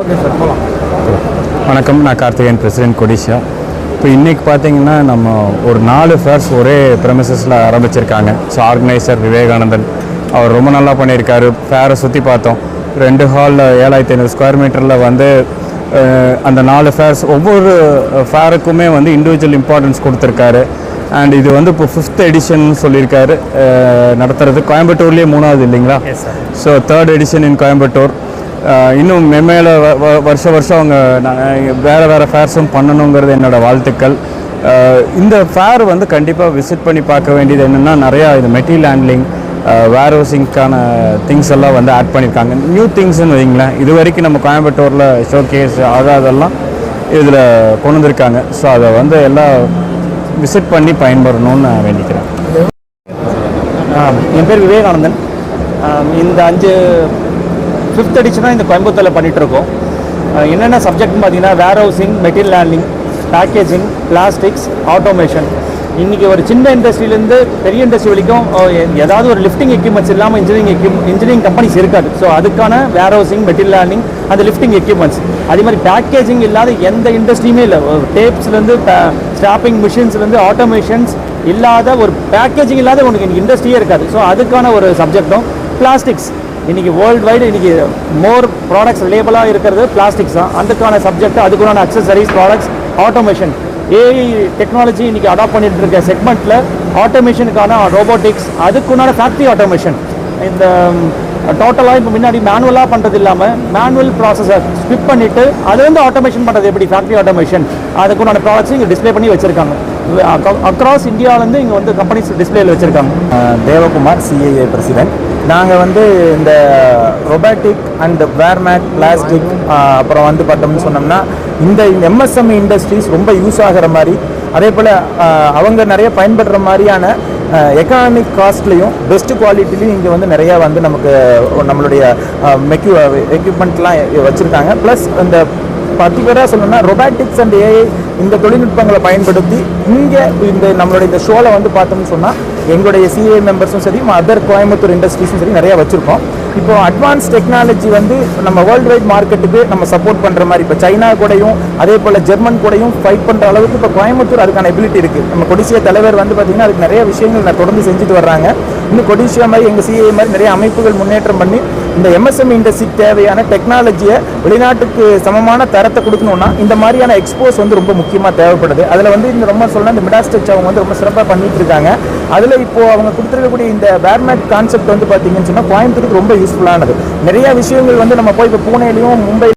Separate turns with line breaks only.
Okay sir போகலாம்
வணக்கம் நான் கார்த்திகேயன் பிரசிடென்ட் கொடிஷா இப்போ இன்றைக்கி பார்த்தீங்கன்னா நம்ம ஒரு நாலு ஃபேர்ஸ் ஒரே ப்ரெமிசஸில் ஆரம்பிச்சிருக்காங்க. ஸோ ஆர்கனைசர் விவேகானந்தன் அவர் ரொம்ப நல்லா பண்ணியிருக்காரு. ஃபேரை சுற்றி பார்த்தோம். ரெண்டு ஹாலில் ஏழாயிரத்தி ஐநூறு ஸ்கொயர் மீட்டரில் வந்து அந்த நாலு ஃபேர்ஸ் ஒவ்வொரு ஃபேருக்குமே வந்து இண்டிவிஜுவல் இம்பார்ட்டன்ஸ் கொடுத்துருக்காரு. அண்ட் இது வந்து இப்போ ஃபிஃப்த் எடிஷன் சொல்லியிருக்காரு. நடத்துறது கோயம்புத்தூர்லேயே மூணாவது இல்லைங்களா? So third edition in Coimbatore. இன்னும் மென்மேல வ- வ- வருஷம் வருஷம் அவங்க நான் வேறு வேறு ஃபேர்ஸும் பண்ணணுங்கிறது என்னோட வாழ்த்துக்கள். இந்த ஃபேர் வந்து கண்டிப்பாக விசிட் பண்ணி பார்க்க வேண்டியது என்னென்னா நிறையா இது மெட்டீரியல் ஹேண்ட்லிங் வேர் ஹவுசிங்க்கான திங்ஸ் எல்லாம் வந்து ஆட் பண்ணியிருக்காங்க நியூ திங்ஸ்னு வைங்களேன் இது வரைக்கும் நம்ம கோயம்புத்தூரில் ஷோ கேஸ் ஆகாதெல்லாம் இதில் கொண்டு வந்திருக்காங்க. ஸோ அதை வந்து எல்லாம் விசிட் பண்ணி பயன்பெறணும்னு நான் வேண்டிக்கிறேன்.
என் பேர் விவேகானந்தன். இந்த அஞ்சு ஃபிஃப்த் எடிஷனாக இந்த கோயம்புத்தூரில் பண்ணிகிட்ருக்கோம் என்னென்ன சப்ஜெக்ட்னு பார்த்தீங்கன்னா warehousing material handling packaging plastics automation இன்றைக்கி ஒரு சின்ன இண்டஸ்ட்ரியிலேருந்து பெரிய இண்டஸ்ட்ரி வரைக்கும் ஏதாவது ஒரு லிஃப்டிங் எக்யூப்மெண்ட்ஸ் இல்லாமல் இன்ஜினியரிங் எக்யூப் இன்ஜினியரிங் கம்பெனிஸ் இருக்காது. ஸோ அதுக்கான வேர் ஹவுசிங் மெட்டீரியல் ஹேண்ட்லிங் அந்த லிஃப்டிங் எக்யூப்மெண்ட்ஸ் அதே மாதிரி பேக்கேஜிங் இல்லாத எந்த இண்டஸ்ட்ரியுமே இல்லை. டேப்ஸ்லேருந்து ஸ்டாப்பிங் மிஷின்ஸ்லேருந்து ஆட்டோமேஷன்ஸ் இல்லாத ஒரு பேக்கேஜிங் இல்லாத உனக்கு இண்டஸ்ட்ரியே இருக்காது. ஸோ அதுக்கான ஒரு சப்ஜெக்டும் பிளாஸ்டிக்ஸ் இன்றைக்கி வேர்ல்டு வைடு இன்றைக்கி மோர் ப்ராடக்ட்ஸ் ரிலேபிளாக இருக்கிறது பிளாஸ்டிக்ஸ் தான். அதுக்கான சப்ஜெக்ட் அதுக்குண்டான accessories products automation AI technology இன்றைக்கி அடாப்ட் பண்ணிட்டு இருக்க செக்மெண்ட்டில் ஆட்டோமேஷனுக்கான ரோபோட்டிக்ஸ் அதுக்குண்டான ஃபேக்ட்ரி ஆட்டோமேஷன் இந்த டோட்டலாக இப்போ முன்னாடி மேனுவலாக பண்ணுறது இல்லாமல் மேனுவல் ப்ராசஸை ஸ்கிப் பண்ணிவிட்டு அது வந்து ஆட்டோமேஷன் பண்ணுறது எப்படி? ஃபேக்ட்ரி ஆட்டோமேஷன் அதுக்குண்டான ப்ராடக்ட்ஸ் இங்கே டிஸ்ப்ளே பண்ணி வச்சுருக்காங்க. அக்ராஸ் இந்தியாவிலேருந்து இங்கே வந்து கம்பெனிஸ் டிஸ்பிளேயில் வச்சுருக்காங்க.
தேவகுமார் சிஐஏ பிரசிடென்ட் நாங்கள் வந்து இந்த ரொபாட்டிக் அண்ட் வேர்மேட் பிளாஸ்டிக் அப்புறம் வந்து பார்த்தோம்னு சொன்னோம்னா இந்த எம்எஸ்எம்இ இண்டஸ்ட்ரீஸ் ரொம்ப யூஸ் ஆகிற மாதிரி அதே போல் அவங்க நிறைய பயன்படுற மாதிரியான எக்கனாமிக் காஸ்ட்லேயும் பெஸ்ட் குவாலிட்டிலையும் இங்கே வந்து நிறையா வந்து நமக்கு நம்மளுடைய மெக்யூ எக்யூப்மெண்ட்லாம் வச்சுருக்காங்க. ப்ளஸ் இந்த பர்டிகுலராக சொல்லணும்னா ரொபாட்டிக்ஸ் அண்ட் ஏஐ இந்த தொழில்நுட்பங்களை பயன்படுத்தி இங்கே இந்த நம்மளுடைய இந்த ஷோவில் வந்து பார்த்தோம்னு சொன்னால் எங்களுடைய சிஏ மெம்பர்ஸும் சரி அதர் கோயம்புத்தூர் இண்டஸ்ட்ரீஸும் சரி நிறையா வச்சுருக்கோம். இப்போ அட்வான்ஸ் டெக்னாலஜி வந்து நம்ம வேர்ல்டு வைட் மார்க்கெட்டுக்கு நம்ம சப்போர்ட் பண்ணுற மாதிரி இப்போ சைனா கூடையும் அதே போல் ஜெர்மன் கூடையும் ஃபைட் பண்ணுற அளவுக்கு இப்போ கோயம்புத்தூர் அதுக்கான எபிலிட்டி இருக்குது நம்ம கொடிசிய தலைவர் வந்து பார்த்திங்கன்னா அதுக்கு நிறைய விஷயங்கள் நான் தொடர்ந்து செஞ்சுட்டு வர்றாங்க. இன்னும் கொடிசியா மாதிரி எங்கள் சிஏ மாதிரி நிறைய அமைப்புகள் முன்னேற்றம் பண்ணி இந்த எம்எஸ்எம் இண்டஸ்ட்ரிக்கு தேவையான டெக்னாலஜியை வெளிநாட்டுக்கு சமமான தரத்தை கொடுக்கணும்னா இந்த மாதிரியான எக்ஸ்போஸ் வந்து ரொம்ப முக்கியமாக தேவைப்படுது. அதில் வந்து இந்த ரொம்ப சொல்லணும் இந்த மிடாஸ்டெச் அவங்க வந்து ரொம்ப சிறப்பாக பண்ணிட்டு இருக்காங்க. அதில் இப்போது அவங்க கொடுத்துருக்கக்கூடிய இந்த வேர்மேட் கான்செப்ட் வந்து பார்த்தீங்கன்னு சொன்னால் கோயம்புத்தூருக்கு ரொம்ப யூஸ்ஃபுல்லானது நிறைய விஷயங்கள் வந்து நம்ம போய் இப்போ பூனேலையும் மும்பை